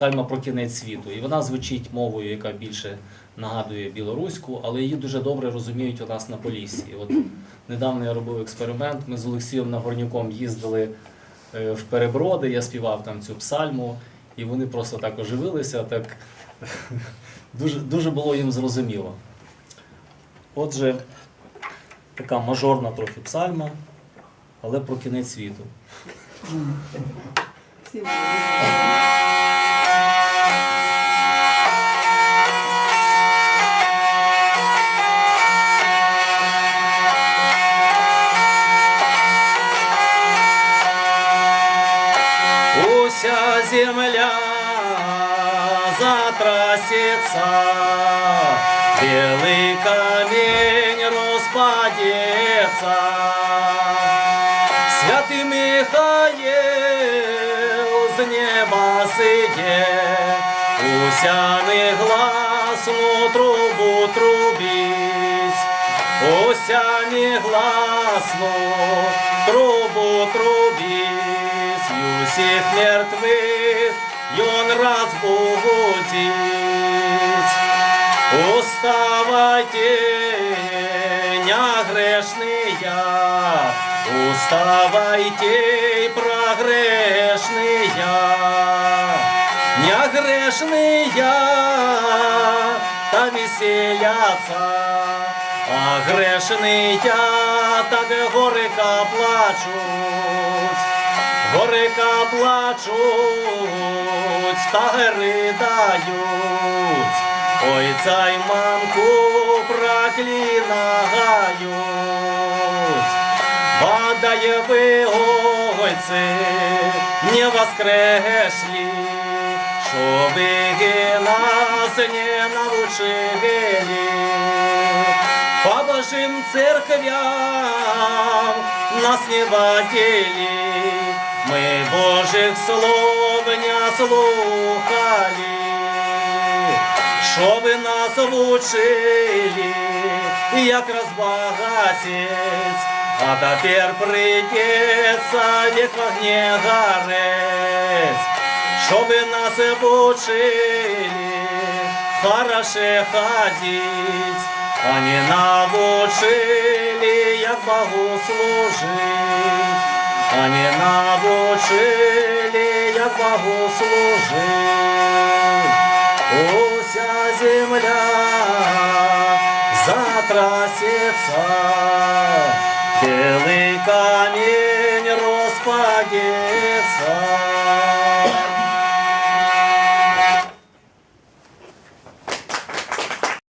Псальма про кінець світу. І вона звучить мовою, яка більше нагадує білоруську, але її дуже добре розуміють у нас на Поліссі. От недавно я робив експеримент. Ми з Олексієм Нагорнюком їздили е, в переброди, я співав там цю псальму, і вони просто так оживилися, так дуже, дуже було їм зрозуміло. Отже, така мажорна трохи псальма, але про кінець світу. Земля затрасится, белый камень распадется. Святый Михаил з неба сиде, усяний гласну трубу трубить, усяний гласну трубить, і усіх мертвих ён разбудить. Уставайте, негрешные, уставайте, прогрешные, негрешные, та веселятся, а грешные так горько плачуть. Горика плачуть, та ридають, ой цай мамку проклинають. Падає ви, ойці, не воскресли, що ви нас не научили. По Божьим церквям нас не водили, мы Божих слов не слухали, щоб нас вчили, як розбагатись, а тепер прийдеться вік в огні гореть, щоб нас вчили, хороше ходить, а не навчили, як Богу служить, не навчили, як Богу служить. Уся земля затрасится, белый камень распадется.